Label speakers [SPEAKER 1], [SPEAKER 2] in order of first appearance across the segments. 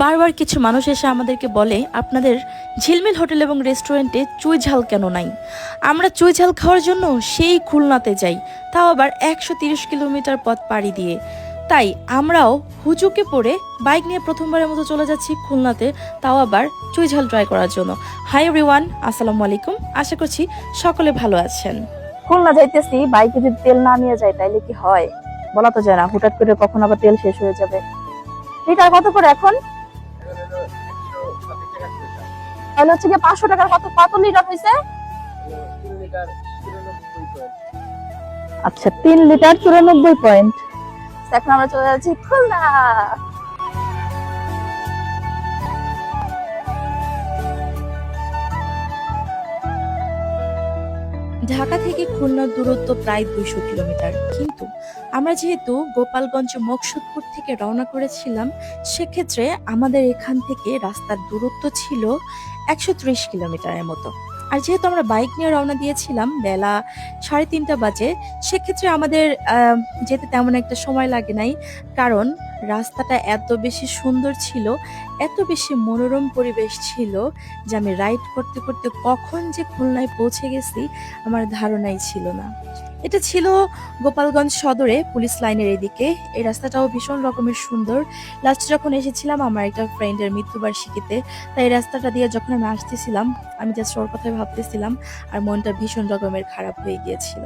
[SPEAKER 1] বারবার কিছু মানুষ এসে আমাদেরকে বলে, আপনাদের ঝিলমিল হোটেল এবং রেস্টুরেন্টে চুই ঝাল কেন নাই? আমরা চুই ঝাল খাওয়ার জন্য সেই খুলনাতে যাই, তাও আবার একশো তিরিশ কিলোমিটার পথ পাড়ি দিয়ে। তাই আমরাও হুজুকে পড়ে বাইক নিয়ে প্রথমবারের মতো চলে যাচ্ছি খুলনাতে, তাও আবার চুই ঝাল ট্রাই করার জন্য। হাই এভরিওয়ান আসসালামু আলাইকুম। আশা করছি সকলে ভালো আছেন।
[SPEAKER 2] খুলনা যাইতেছি, বাইকে যদি তেল না নিয়ে যায় তাইলে কি হয়? বলা তো যায় না হুটাট করে কখন আবার তেল শেষ হয়ে যাবে। লিটার কত করে এখন? তাহলে হচ্ছে গিয়ে পাঁচশো টাকার কত কত লিটার হয়েছে আচ্ছা তিন লিটার চুরানব্বই পয়েন্ট। এখন আমরা চলে যাচ্ছি খুলনা।
[SPEAKER 1] ঢাকা থেকে খুলনার দূরত্ব প্রায় দুইশো কিলোমিটার। কিন্তু আমরা যেহেতু গোপালগঞ্জ মকসুদপুর থেকে রওনা করেছিলাম, সেক্ষেত্রে আমাদের এখান থেকে রাস্তার দূরত্ব ছিল একশো ত্রিশ কিলোমিটারের মতো। আর যেহেতু আমরা বাইক নিয়ে রওনা দিয়েছিলাম, বেলা সাড়ে তিনটা বাজে, সেক্ষেত্রে আমাদের যেতে তেমন একটা সময় লাগে নাই। কারণ রাস্তাটা এত বেশি সুন্দর ছিল, এত বেশি মনোরম পরিবেশ ছিল যে আমি রাইড করতে করতে কখন যে খুলনায় পৌঁছে গেছি, আমার ধারণাই ছিল না। এটা ছিল গোপালগঞ্জ সদরে পুলিশ লাইনের এদিকে। এই রাস্তাটাও ভীষণ রকমের সুন্দর। লাস্ট যখন এসেছিলাম, আমার একটা ফ্রেন্ডের মৃত্যুবার্ষিকীতে। তাই রাস্তাটা দিয়ে যখন আমি আসতেছিলাম, আমি জাস্ট ওর কথাই ভাবতেছিলাম, আর মনটা ভীষণ রকমের খারাপ হয়ে গিয়েছিল।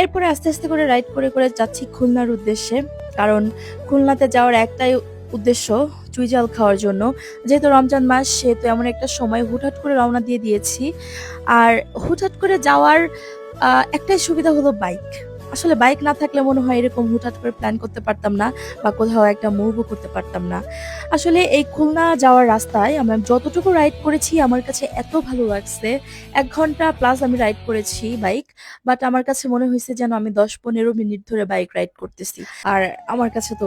[SPEAKER 1] এরপরে আস্তে আস্তে করে রাইড করে করে যাচ্ছি খুলনার উদ্দেশ্যে। কারণ খুলনাতে যাওয়ার একটাই উদ্দেশ্য চুইজাল খাওয়ার জন্য। যেহেতু রমজান মাস, সেহেতু এমন একটা সময় হুটহাট করে রওনা দিয়ে দিয়েছি। আর হুটহাট করে যাওয়ার একটাই সুবিধা হলো বাইক আসলে বাইক না থাকলে মনে হয় এরকম হুটহাট করে প্ল্যান করতে পারতাম না বা কোথাও একটা মুভও করতে পারতাম না। আসলে এই খুলনা যাওয়ার রাস্তায় আমরা যতটুকু রাইড করেছি আমার কাছে এত ভালো লাগছে। এক ঘণ্টা প্লাস আমি রাইড করেছি বাইক বাট আমার কাছে মনে হয়েছে যেন আমি দশ পনেরো মিনিট ধরে বাইক রাইড করতেছি। আর আমার কাছে তো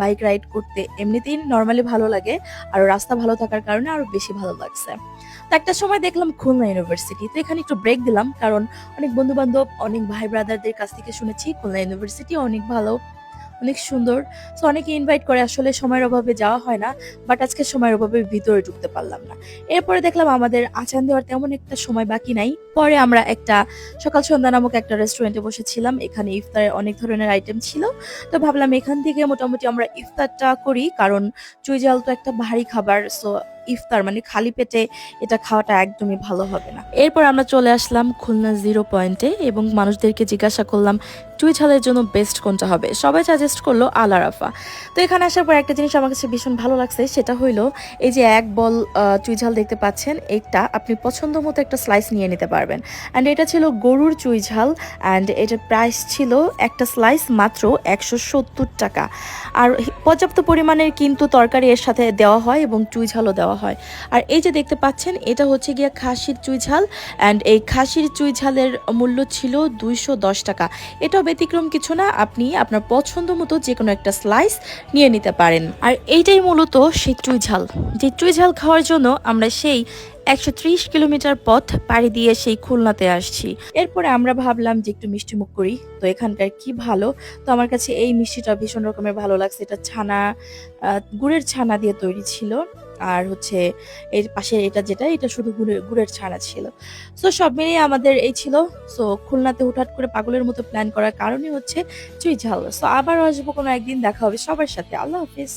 [SPEAKER 1] বাইক রাইড করতে এমনিতেই নর্মালি ভালো লাগে, আর রাস্তা ভালো থাকার কারণে আরও বেশি ভালো লাগছে। তো একটা সময় দেখলাম খুলনা ইউনিভার্সিটি তো এখানে একটু ব্রেক দিলাম, কারণ অনেক বন্ধু বান্ধব অনেক ভাই ব্রাদারদের কাছ থেকে শুনেছি, খুলনা ইউনিভার্সিটি অনেক ভালো, অনেক সুন্দর। তো অনেকে ইনভাইট করে, আসলে সময়ের অভাবে যাওয়া হয় না বাট আজকে সময়ের অভাবে ভিতরে ঢুকতে পারলাম না। এরপরে দেখলাম আমাদের আচান দেওয়ার তেমন একটা সময় বাকি নাই। পরে আমরা একটা সকাল সন্ধ্যা নামক একটা রেস্টুরেন্টে বসেছিলাম, এখানে ইফতারের অনেক ধরনের আইটেম ছিল। তো ভাবলাম এখান থেকে মোটামুটি আমরা ইফতারটা করি, কারণ চুইজাল তো একটা ভারী খাবার সো ইফতার মানে খালি পেটে এটা খাওয়াটা একদমই ভালো হবে না। এরপর আমরা চলে আসলাম খুলনা জিরো পয়েন্টে এবং মানুষদেরকে জিজ্ঞাসা করলাম চুই ঝালের জন্য বেস্ট কোনটা হবে? সবাই সাজেস্ট করল আলারাফা তো এখানে আসার পর একটা জিনিস আমার কাছে ভীষণ ভালো লাগছে, সেটা হইল এই যে এক বল চুই ঝাল দেখতে পাচ্ছেন এটা আপনি পছন্দ মতো একটা স্লাইস নিয়ে নিতে পারবেন। অ্যান্ড এটা ছিল গরুর চুই ঝাল অ্যান্ড এটার প্রাইস ছিল একটা স্লাইস মাত্র একশো সত্তর টাকা। আর পর্যাপ্ত পরিমাণের কিন্তু তরকারি এর সাথে দেওয়া হয় এবং চুই ঝালও দেওয়া হয়। আর এই যে দেখতে পাচ্ছেন, এটা হচ্ছে গিয়া খাসির চুই ঝাল। অ্যান্ড এই খাসির চুই ঝালের মূল্য ছিল দুইশো দশ টাকা। এটাও ব্যতিক্রম কিছু না, আপনি আপনার পছন্দ মতো যে কোনো একটা স্লাইস নিয়ে নিতে পারেন। আর এইটাই মূলত সেই চুই ঝাল। যে চুই ঝাল খাওয়ার জন্য আমরা সেই একশো ত্রিশ কিলোমিটার পথ পাড়ি দিয়ে সেই খুলনাতে আসছি। এরপরে আমরা ভাবলাম যে একটু মিষ্টি মুখ করি। তো এখানকার কি ভালো? তো আমার কাছে এই মিষ্টিটা ভীষণ রকমের ভালো লাগছে। এটা ছানা গুড়ের ছানা দিয়ে তৈরি ছিল। আর হচ্ছে এর পাশে এটা যেটা, এটা শুধু গুড়ের গুড়ের ছানা ছিল। সো সব মিলিয়ে আমাদের এই ছিল। সো খুলনাতে হুটহাট করে পাগলের মতো প্ল্যান করার কারণই হচ্ছে চুই ঝাল সো আবার আসব কোনো একদিন, দেখা হবে সবার সাথে। আল্লাহ হাফিজ।